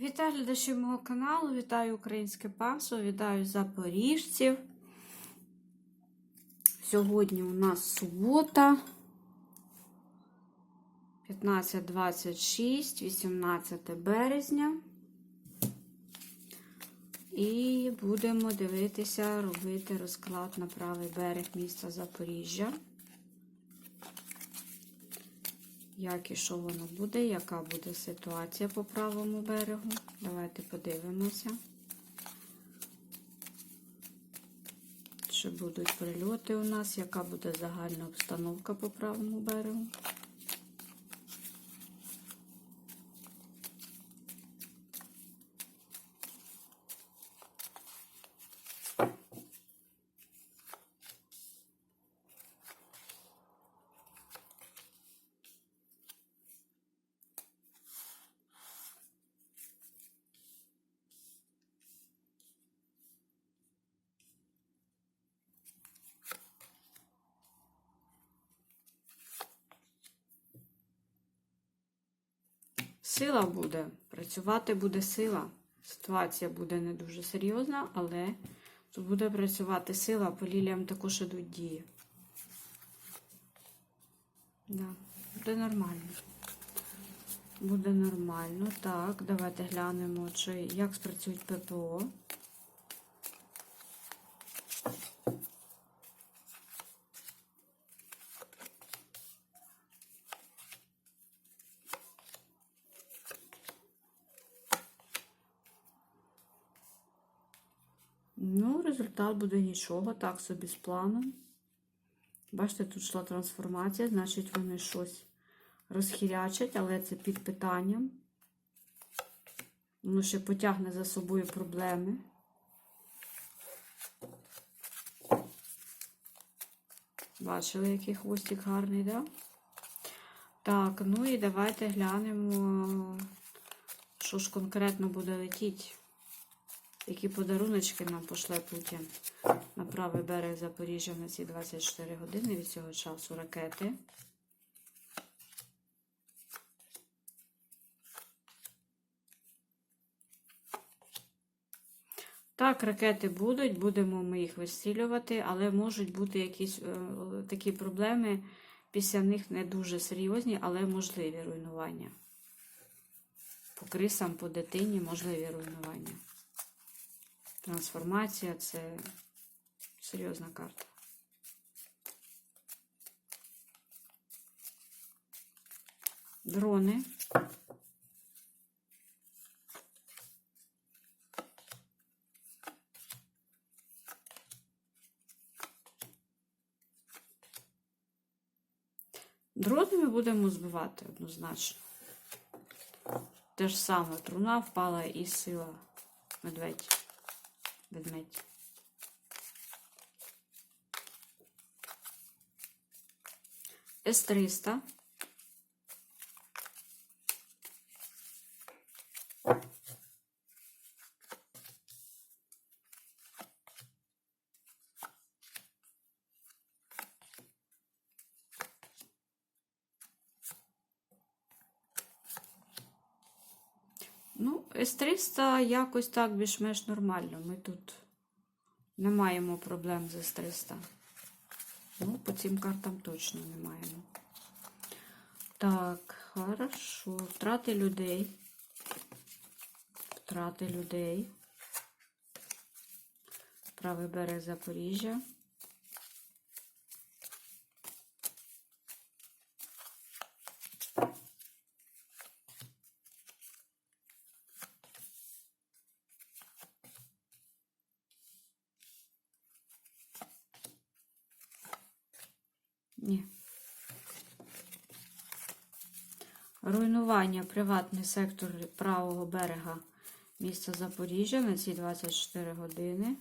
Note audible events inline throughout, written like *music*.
Вітаю глядачів мого каналу, вітаю українське панство, вітаю запоріжців. Сьогодні у нас субота, 15.26, 18 березня. І будемо дивитися, робити розклад на правий берег міста Запоріжжя. Як і що воно буде, яка буде ситуація по правому берегу. Давайте подивимося. Чи будуть прильоти у нас, яка буде загальна обстановка по правому берегу. Сила буде, працювати буде сила. Ситуація буде не дуже серйозна, але тут буде працювати сила, по ліліям також ідуть дії. Да, буде нормально. Буде нормально. Так, давайте глянемо, чи як спрацюють ППО. Ну, результат буде нічого, так собі з планом. Бачите, тут йшла трансформація, значить вони щось розхірячать, але це під питанням. Воно ще потягне за собою проблеми. Бачили, який хвостик гарний, да? Так, ну і давайте глянемо, що ж конкретно буде летіти. Які подаруночки нам пошле Путін на правий берег Запоріжжя на ці 24 години від цього часу ракети. Так, ракети будуть, будемо ми їх вистрілювати, але можуть бути якісь е, такі проблеми, після них не дуже серйозні, але можливі руйнування. По крисам, по дитині можливі руйнування. Трансформація це серйозна карта. Дрони. Дрони ми будемо збивати однозначно. Те ж саме труна впала і сила медведь ведмедь. С 300 300 якось так більш-менш нормально. Ми тут не маємо проблем з 300. Ну, по цим картам точно не маємо. Так, хорошо. Втрати людей. Втрати людей. Правий берег Запоріжжя. Ні. Руйнування приватний сектор правого берега міста Запоріжжя на ці 24 години.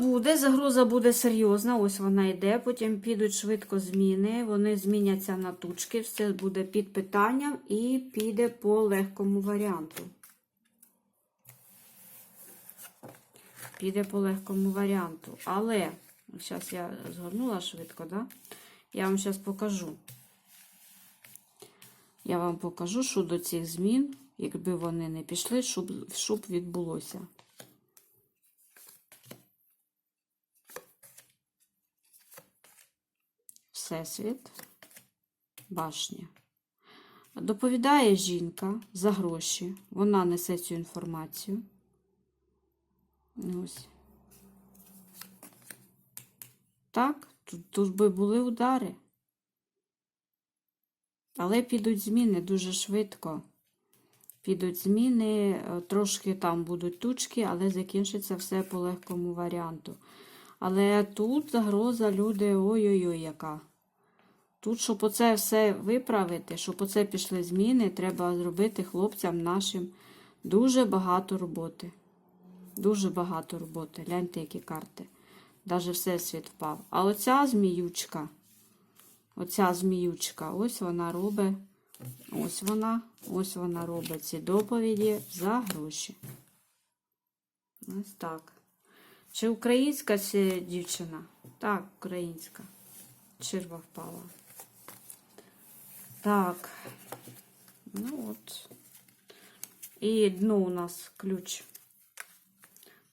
буде, загроза буде серйозна, ось вона йде, потім підуть швидко зміни, вони зміняться на тучки, все буде під питанням і піде по легкому варіанту. Піде по легкому варіанту. Але, зараз я згорнула швидко, да? я вам зараз покажу. Я вам покажу, що до цих змін, якби вони не пішли, щоб, щоб відбулося. Всесвіт, башня. Доповідає жінка за гроші. Вона несе цю інформацію. Ось. Так, тут, тут би були удари. Але підуть зміни дуже швидко. Підуть зміни, е, трошки там будуть тучки, але закінчиться все по легкому варіанту. Але тут загроза люди ой-ой-ой, яка. Тут, щоб оце все виправити, щоб оце пішли зміни, треба зробити хлопцям нашим дуже багато роботи. Дуже багато роботи. Гляньте, які карти. Даже всесвіт впав. А оця зміючка, оця зміючка, ось вона робить, ось вона, ось вона робить ці доповіді за гроші. Ось так. Чи українська ця дівчина? Так, українська. Черва впала. Так. Ну от. І дно у нас ключ.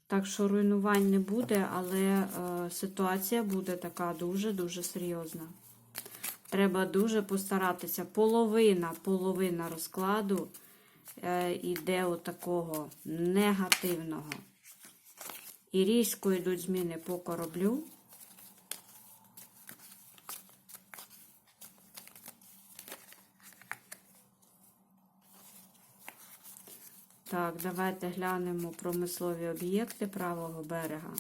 Так що руйнувань не буде, але е, ситуація буде така дуже-дуже серйозна. Треба дуже постаратися. Половина, половина розкладу е, іде отакого негативного. І різко йдуть зміни по кораблю. Так, давайте глянемо промислові об'єкти правого берега.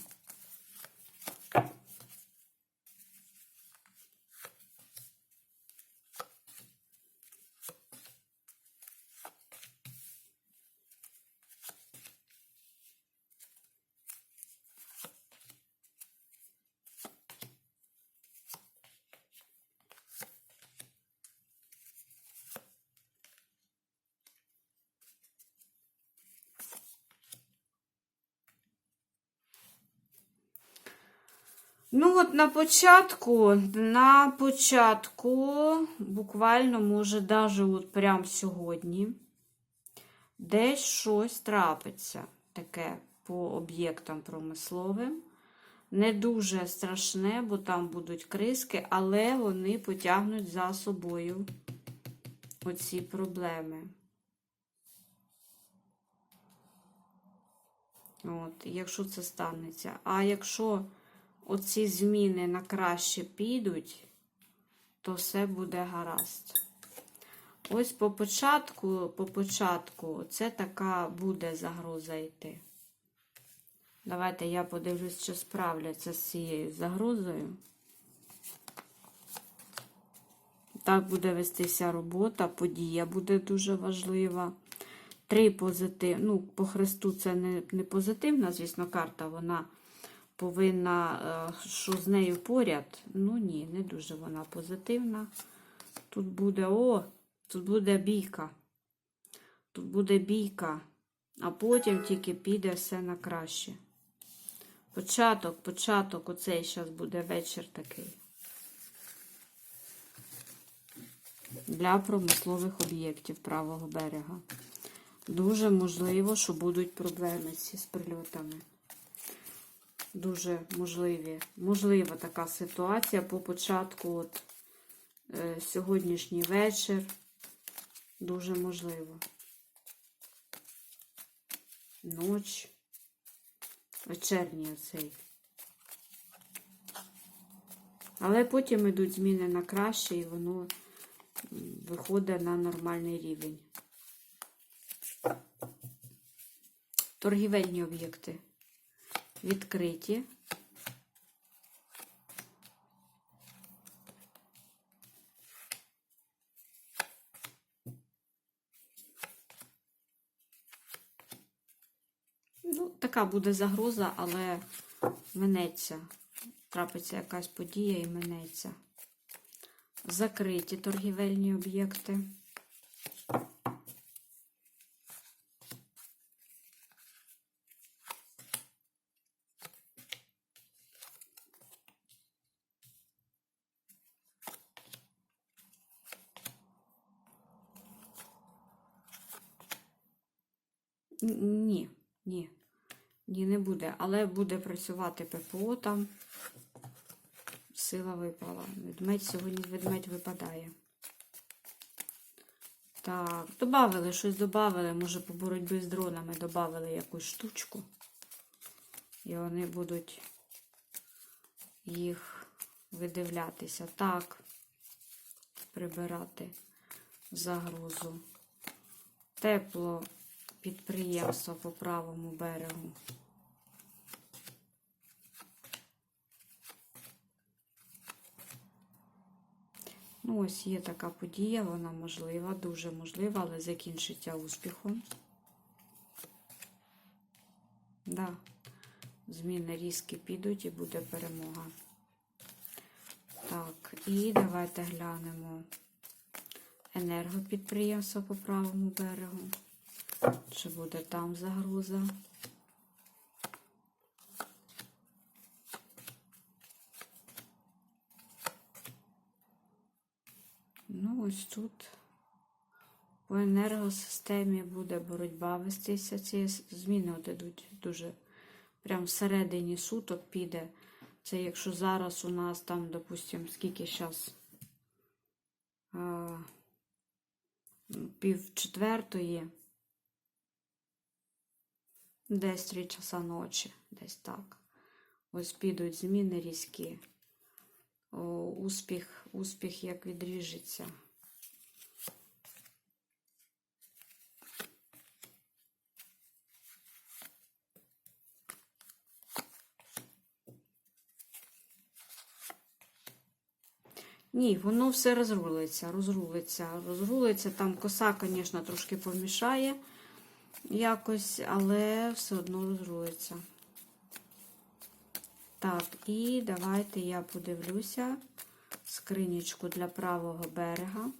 Ну, от на початку, на початку, буквально, може, даже от прямо сьогодні, десь щось трапиться таке по об'єктам промисловим. Не дуже страшне, бо там будуть криски, але вони потягнуть за собою оці проблеми. От, якщо це станеться. А якщо оці зміни на краще підуть, то все буде гаразд. Ось по початку, по початку, це така буде загроза йти. Давайте я подивлюсь, чи справляться з цією загрозою. Так буде вестися робота, подія буде дуже важлива. Три позитив. Ну, по Христу це не, не позитивна, звісно, карта, вона повинна, е, що з нею поряд. Ну ні, не дуже вона позитивна. Тут буде, о, тут буде бійка. Тут буде бійка, а потім тільки піде все на краще. Початок, початок, оцей зараз буде вечір такий. Для промислових об'єктів правого берега. Дуже можливо, що будуть проблеми з прильотами. Дуже можливі, можлива така ситуація по початку от, е, сьогоднішній вечір. Дуже можливо. Ноч. Вечерній оцей. Але потім йдуть зміни на краще, і воно виходить на нормальний рівень. Торгівельні об'єкти відкриті. Ну, така буде загроза, але минеться. Трапиться якась подія і минеться. Закриті торгівельні об'єкти. Ні, ні. Ні, не буде. Але буде працювати ППО там. Сила випала. Ведмедь сьогодні ведмедь випадає. Так, добавили, щось добавили. Може, по боротьбі з дронами добавили якусь штучку. І вони будуть їх видивлятися. Так, прибирати загрозу. Тепло підприємство по правому берегу. Ну, ось є така подія, вона можлива, дуже можлива, але закінчиться успіхом. Да. Зміни різкі підуть і буде перемога. Так, і давайте глянемо енергопідприємство по правому берегу. Чи буде там загроза? Ну, ось тут по енергосистемі буде боротьба вестися. Ці зміни от ідуть дуже прям всередині суток піде. Це якщо зараз у нас там, допустимо, скільки зараз пів четвертої, десь три часа ночі, десь так. Ось підуть зміни різкі. О, успіх, успіх як відріжеться. Ні, воно все розрулиться, розрулиться, розрулиться. Там коса, звісно, трошки помішає якось, але все одно розрується. Так, і давайте я подивлюся скринічку для правого берега.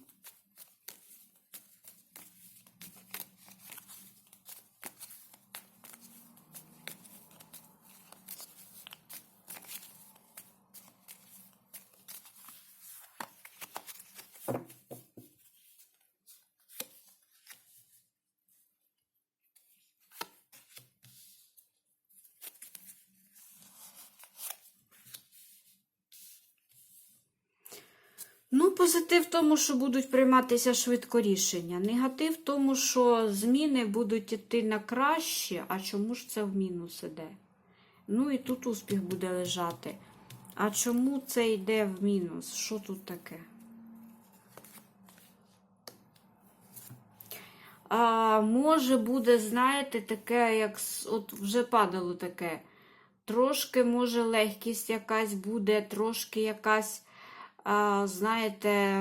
Ну, позитив в тому, що будуть прийматися швидко рішення. Негатив в тому, що зміни будуть йти на краще, а чому ж це в мінус іде? Ну і тут успіх буде лежати. А чому це йде в мінус? Що тут таке? А, може буде, знаєте, таке, як от вже падало таке. Трошки, може, легкість якась буде, трошки якась, знаєте,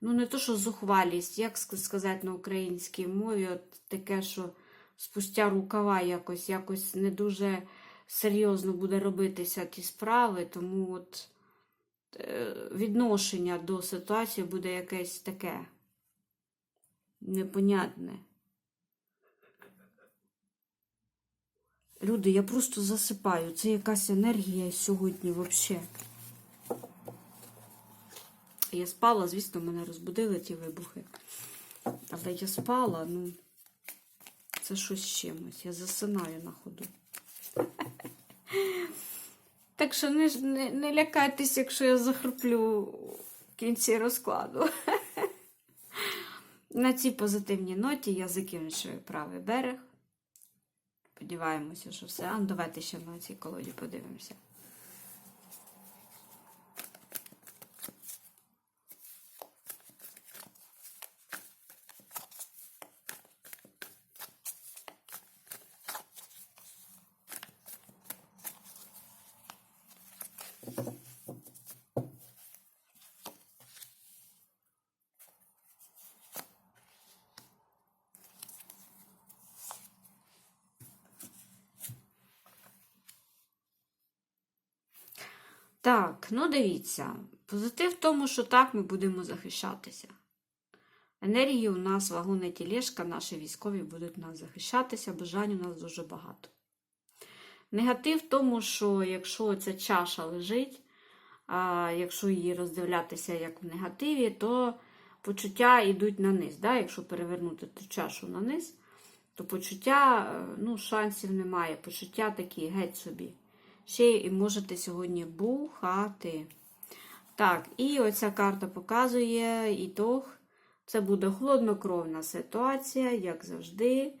ну не то, що зухвалість, як сказати на українській мові, от таке, що спустя рукава якось, якось не дуже серйозно буде робитися ті справи, тому от е, відношення до ситуації буде якесь таке непонятне. Люди, я просто засипаю. Це якась енергія сьогодні взагалі. Я спала, звісно, мене розбудили ті вибухи. Але я спала, ну, це щось з чимось. Я засинаю на ходу. *laughs* Так що не, не, не лякайтесь, якщо я захроплю в кінці розкладу. *laughs* На цій позитивній ноті я закінчую правий берег. Сподіваємося, що все. А ну, давайте ще на цій колоді подивимося. Так, ну дивіться. Позитив в тому, що так ми будемо захищатися. Енергії у нас вагонна тілешка, наші військові будуть нас захищатися, бажань у нас дуже багато. Негатив в тому, що якщо ця чаша лежить, а якщо її роздивлятися як в негативі, то почуття йдуть на низ. Да? Якщо перевернути ту чашу на низ, то почуття, е, ну, шансів немає. Почуття такі, геть собі. Ще і можете сьогодні бухати. Так, і оця карта показує ітог. Це буде хладнокровна ситуація, як завжди.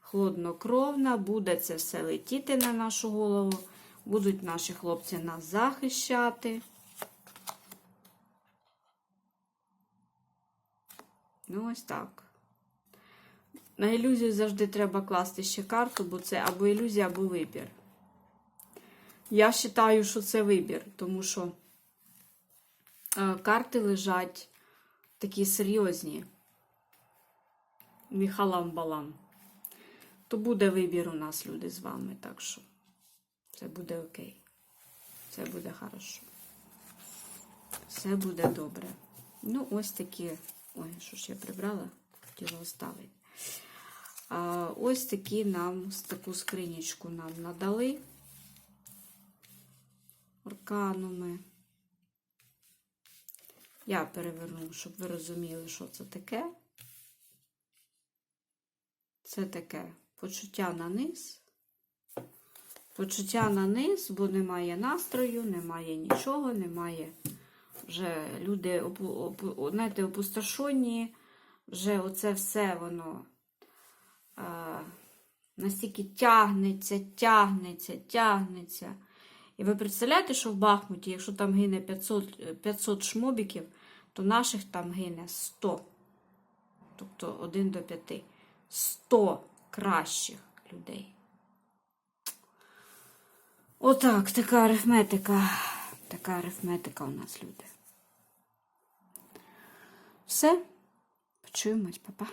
Хладнокровна, буде це все летіти на нашу голову. Будуть наші хлопці нас захищати. Ну, ось так. На ілюзію завжди треба класти ще карту, бо це або ілюзія, або вибір. Я вважаю, що це вибір, тому що е, карти лежать такі серйозні. Міхалам-балам. То буде вибір у нас, люди, з вами, так що це буде окей. Це буде хорошо. Все буде добре. Ну, ось такі. Ой, що ж я прибрала? Хотіла оставити. А, ось такі нам таку скринічку нам надали. Аркануми. Я переверну, щоб ви розуміли, що це таке. Це таке почуття на низ. Почуття на низ, бо немає настрою, немає нічого, немає. Вже люди знаєте, опустошені, вже оце все воно а, настільки тягнеться, тягнеться, тягнеться. І ви представляєте, що в Бахмуті, якщо там гине 500, 500 шмобіків, то наших там гине 100. Тобто 1 до 5. 100 кращих людей. Отак, така арифметика. Така арифметика у нас, люди. Все. Почуємось, папа.